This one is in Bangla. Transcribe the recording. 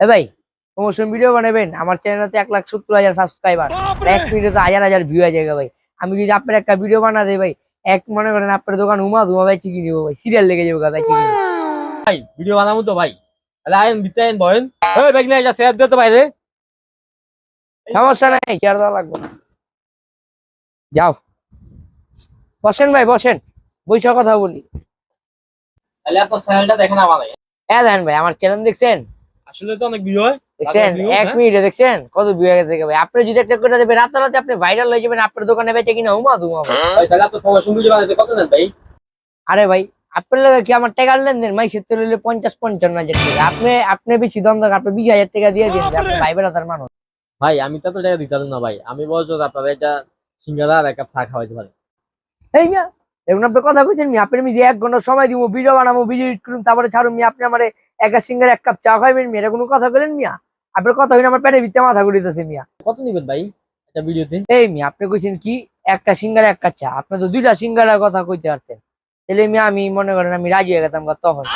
এ ভাই প্রমোশন ভিডিও বানাবেন। আমার চ্যানেলে এক লাখ সত্তর হাজার সাবস্ক্রাইবার এক মিনিটে হাজার হাজার ভিউ হয়ে যাবে ভাই। আমি যদি আপনার একটা ভিডিও বানা দেই ভাই এক মনে করেন আপনার দোকান উমা ধুমা ভাই চিকি নিবো ভাই সিরিয়াল লেগে যাবে ভাই চিকি ভাই ভিডিও বানাবো তো ভাই। তাহলে আইন দিতে আইন বয়েন ওই ব্যাগ নিয়ে শেয়ার দিতে বাইরে সমস্যা নাই চেয়ার দেওয়া লাগবে যাও। বসেন ভাই বসেন। বইসা কথা বলি। তাহলে আপনার চ্যানেলটা দেখেন আমার হ্যাঁ দেন ভাই আমার চ্যানেল দেখছেন? আসলে তো অনেক ভিডিও হয় দেখছেন? এক হ্যাঁ? মিনিটে দেখছেন? কত ভিউ হয়ে গেছে ভাই আপনি যদি একটা করে দেবেন রাতারাতি আপনি ভাইরাল হয়ে যাবেন আপনার দোকানে বেচে কিনা ধুমা ভাই। তাহলে আপনার প্রমোশন ভিডিও বানাতে কত নেন ভাই? আরে ভাই আপনার লাগে কি আমার টাকা লেনদেন? মাই সেতে লইলে পঞ্চাশ পঞ্চান্ন হাজার টাকা। আপনি আপনি বেশি দম দরকার আপনি বিশ হাজার টাকা দিয়ে দিন আপনি ভাই বেড়াতার মানুষ। ভাই আমি তো টাকা দিতে না ভাই। আমি বলছো আপনারা একটা সিঙ্গারা আর এক কাপ চা খাওয়াইতে পারি। এই মিয়া এখন আপনি কথা কইছেন মি আপনি আমি যে এক ঘণ্টা সময় দিব ভিডিও বানাবো ভিডিও এডিট করুন তারপরে ছাড়ুন মি আপনি আমার একা সিঙ্গার এক কাপ চা খাইবেন মি এটা কোনো কথা বলেন মিয়া আপনার কথা হইলে আমার পেটের ভিতরে মাথা ঘুরিতেছে মিয়া কত নিবেন ভাই একটা ভিডিওতে এই মিয়া আপনি কইছেন কি একটা সিঙ্গার এক কাপ চা আপনি তো দুইটা সিঙ্গারের কথা কইতে পারতেন। তাহলে মিয়া আমি মনে করেন আমি রাজি হয়ে গেতাম তখন।